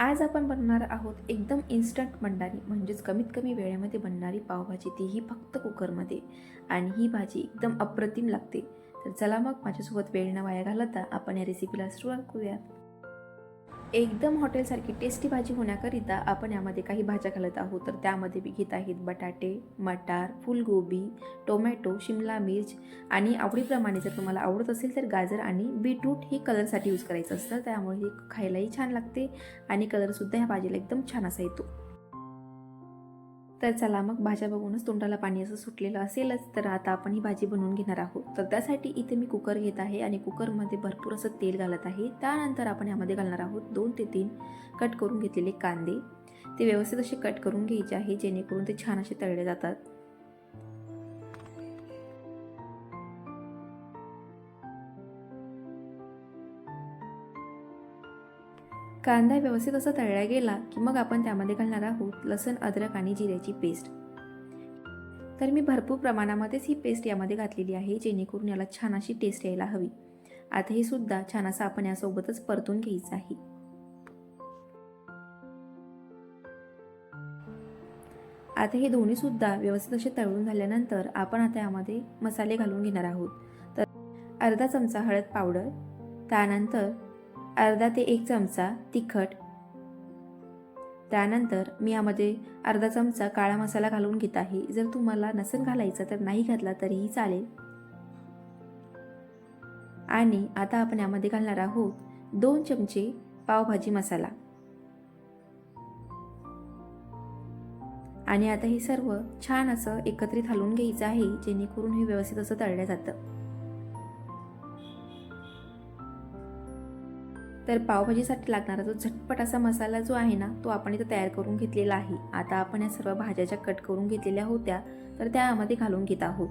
आज आपण बनवणार आहोत एकदम इन्स्टंट बनणारी म्हणजेच कमीत कमी वेळेमध्ये बनणारी पावभाजी. तीही फक्त कुकरमध्ये. आणि ही भाजी एकदम अप्रतिम लागते. तर चला मग माझ्यासोबत वेळ न वाया घालता आपण या रेसिपीला सुरुवात करूयात. एकदम हॉटेलसारखी टेस्टी भाजी होण्याकरिता आपण यामध्ये काही भाज्या घालत आहोत. तर त्यामध्ये मी घेत आहेत बटाटे मटार फुलगोबी टोमॅटो शिमला मिर्च आणि आवडीप्रमाणे जर तुम्हाला आवडत असेल तर गाजर आणि बीटरूट हे कलरसाठी यूज करायचं असतं. त्यामुळे हे खायलाही छान लागते आणि कलरसुद्धा ह्या भाजीला एकदम छान असा येतो. तर चला मग भाज्या बघूनच तोंडाला पाणी असं सुटलेलं असेलच तर आता आपण ही भाजी बनवून घेणार आहोत. तर त्यासाठी इथे मी कुकर घेत आहे आणि कुकरमध्ये भरपूर असं तेल घालत आहे. त्यानंतर आपण यामध्ये घालणार आहोत दोन ते तीन कट करून घेतलेले कांदे. ते व्यवस्थित असे कट करून घ्यायचे आहे जेणेकरून ते छान असे तळले जातात. कांदा व्यवस्थित असा तळला गेला की मग आपण त्यामध्ये घालणार आहोत लसण अद्रक आणि जिऱ्याची पेस्ट. तर मी भरपूर प्रमाणामध्येच ही पेस्ट यामध्ये घातलेली आहे जेणेकरून याला छान अशी टेस्ट यायला हवी. आता हे सुद्धा छान असं आपण यासोबतच परतून घ्यायचं आहे. आता हे दोन्ही सुद्धा व्यवस्थित असे तळून झाल्यानंतर आपण आता यामध्ये मसाले घालून घेणार आहोत. तर अर्धा चमचा हळद पावडर त्यानंतर अर्धा ते एक चमचा तिखट. त्यानंतर मी यामध्ये अर्धा चमचा काळा मसाला घालून घेत आहे. जर तुम्हाला नसेल घालायचा तर नाही घातला तरीही चालेल. आणि आता आपण यामध्ये घालणार आहोत दोन चमचे पावभाजी मसाला. आणि आता हे सर्व छान असं एकत्रित हलवून घ्यायचं आहे जेणेकरून हे व्यवस्थित असं तळलं जातं. तर पावभाजीसाठी लागणारा जो झटपट असा मसाला जो आहे ना तो आपण इथं तयार करून घेतलेला आहे. आता आपण या सर्व भाज्या ज्या कट करून घेतलेल्या होत्या तर त्यामध्ये घालून घेत आहोत.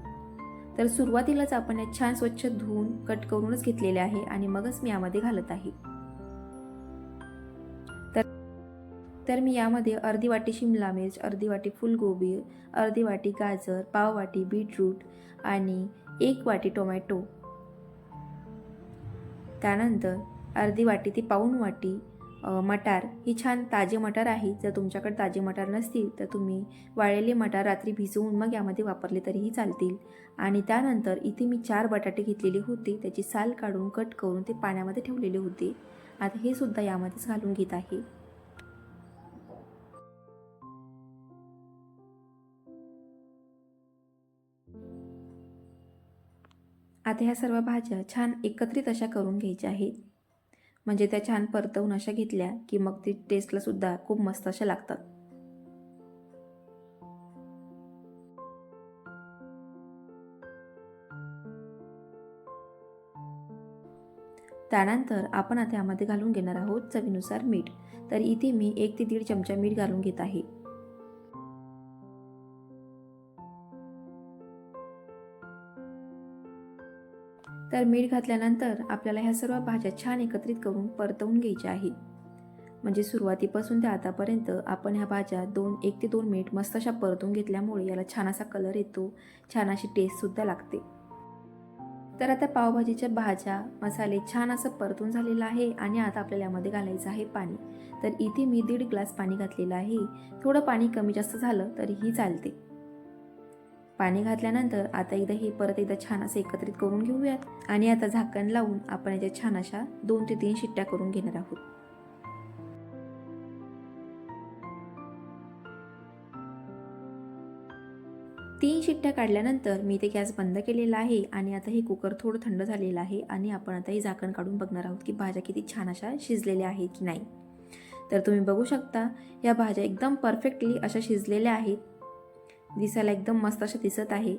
तर सुरुवातीलाच आपण या छान स्वच्छ धुवून कट करूनच घेतलेले आहे आणि मगच मी यामध्ये घालत आहे. तर तर मी यामध्ये अर्धी वाटी शिमला मिर्च अर्धी वाटी फुलगोबी अर्धी वाटी गाजर पाव वाटी बीटरूट आणि एक वाटी टोमॅटो. त्यानंतर अर्धी वाटी ती पाऊण वाटी मटार. ही छान ताजे मटार आहे. जर तुमच्याकडे ताजे मटार नसतील तर तुम्ही वाळलेले मटार रात्री भिजवून मग यामध्ये वापरले तरीही चालतील. आणि त्यानंतर इथे मी चार बटाटे घेतलेले होते. त्याची साल काढून कट करून ते पाण्यामध्ये ठेवलेले होते. आता हे सुद्धा यामध्येच घालून घेत आहे. आता ह्या सर्व भाज्या छान एकत्रित अशा करून घ्यायच्या आहेत. म्हणजे त्या छान परतवून अशा घेतल्या की मग ती टेस्टला सुद्धा खूप मस्त अशा लागतात. त्यानंतर आपण आता यामध्ये घालून घेणार आहोत चवीनुसार मीठ. तर इथे मी एक ते दीड चमचा मीठ घालून घेत आहे. तर मीठ घातल्यानंतर आपल्याला ह्या सर्व भाज्या छान एकत्रित करून परतवून घ्यायच्या आहेत. म्हणजे सुरुवातीपासून ते आतापर्यंत आपण ह्या भाज्या दोन एक ते दोन मिनिट मस्त अशा परतून घेतल्यामुळे याला छान असा कलर येतो छान अशी टेस्टसुद्धा लागते. तर आता पावभाजीच्या भाज्या मसाले छान असं परतून झालेलं आहे आणि आता आपल्याला यामध्ये घालायचं आहे पाणी. तर इथे मी दीड ग्लास पाणी घातलेलं आहे. थोडं पाणी कमी जास्त झालं तरीही चालते. पाणी घातल्यानंतर आता एकदा हे परत एकदा छान असं एकत्रित करून घेऊयात. आणि आता झाकण लावून आपण याच्या छान अशा दोन ते तीन शिट्ट्या करून घेणार आहोत. तीन शिट्ट्या काढल्यानंतर मी ते गॅस बंद केलेला आहे आणि आता हे कुकर थोडं थंड झालेलं आहे आणि आपण आता हे झाकण काढून बघणार आहोत की भाज्या किती छान अशा शिजलेल्या आहेत की नाही. तर तुम्ही बघू शकता या भाज्या एकदम परफेक्टली अशा शिजलेल्या आहेत. दिसायला एकदम मस्त अशा दिसत आहे.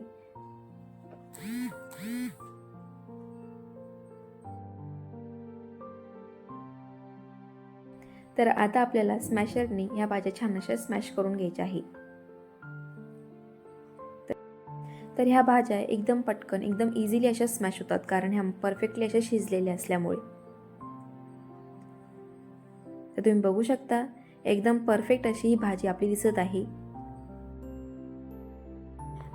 तर आता आपल्याला स्मॅशरने या भाज्या छान अशा स्मॅश करून घ्यायच्या आहे. तर ह्या भाज्या एकदम पटकन एकदम इझिली अशा स्मॅश होतात कारण ह्या परफेक्टली अशा शिजलेल्या असल्यामुळे. तर तुम्ही बघू शकता एकदम परफेक्ट अशी ही भाजी आपली दिसत आहे.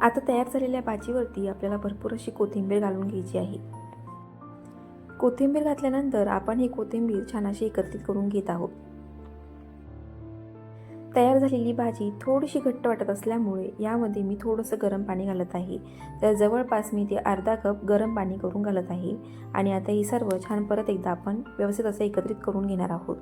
आता तयार झालेल्या भाजीवरती आपल्याला भरपूर अशी कोथिंबीर घालून घ्यायची आहे. कोथिंबीर घातल्यानंतर आपण ही कोथिंबीर छान अशी एकत्रित करून घेत आहोत. तयार झालेली भाजी थोडीशी घट्ट वाटत असल्यामुळे यामध्ये मी थोडंसं गरम पाणी घालत आहे. तर जवळपास मी ते अर्धा कप गरम पाणी करून घालत आहे आणि आता ही सर्व छान परत एकदा आपण व्यवस्थित असं एकत्रित करून घेणार आहोत.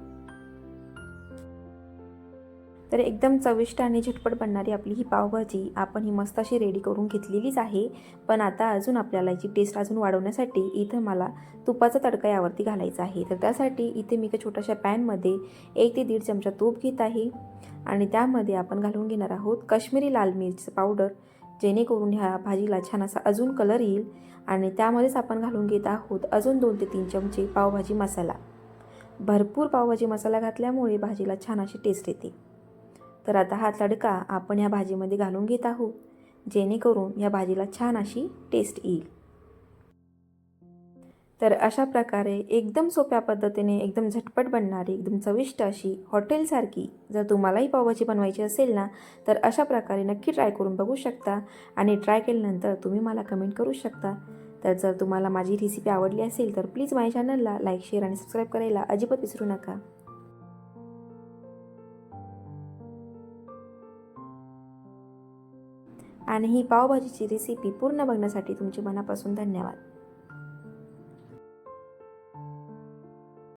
तर एकदम चविष्ट आणि झटपट बनणारी आपली ही पावभाजी आपण ही मस्त अशी रेडी करून घेतलेलीच आहे. पण आता अजून आपल्याला याची टेस्ट अजून वाढवण्यासाठी इथं मला तुपाचा तडका यावरती घालायचा आहे. तर त्यासाठी इथे मी एका छोट्याशा पॅनमध्ये एक ते दीड चमचा तूप घेत आहे. आणि त्यामध्ये आपण घालून घेणार आहोत काश्मीरी लाल मिर्च पावडर जेणेकरून ह्या भाजीला छान असा अजून कलर येईल. आणि त्यामध्येच आपण घालून घेत आहोत अजून दोन ते तीन चमचे पावभाजी मसाला. भरपूर पावभाजी मसाला घातल्यामुळे भाजीला छान अशी टेस्ट येते. तर आता हा तडका आपण या भाजीमध्ये घालून घेत आहोत जेणेकरून या भाजीला छान अशी टेस्ट येईल. तर अशा प्रकारे एकदम सोप्या पद्धतीने एकदम झटपट बनणारी एकदम चविष्ट अशी हॉटेलसारखी जर तुम्हालाही पावभाजी बनवायची असेल ना तर अशा प्रकारे नक्की ट्राय करून बघू शकता आणि ट्राय केल्यानंतर तुम्ही मला कमेंट करू शकता. तर जर तुम्हाला माझी रेसिपी आवडली असेल तर प्लीज माझ्या चॅनलला लाईक शेअर आणि सबस्क्राईब करायला अजिबात विसरू नका. आणि ही पावभाजीची रेसिपी पूर्ण बघण्यासाठी तुमचे मनापासून धन्यवाद.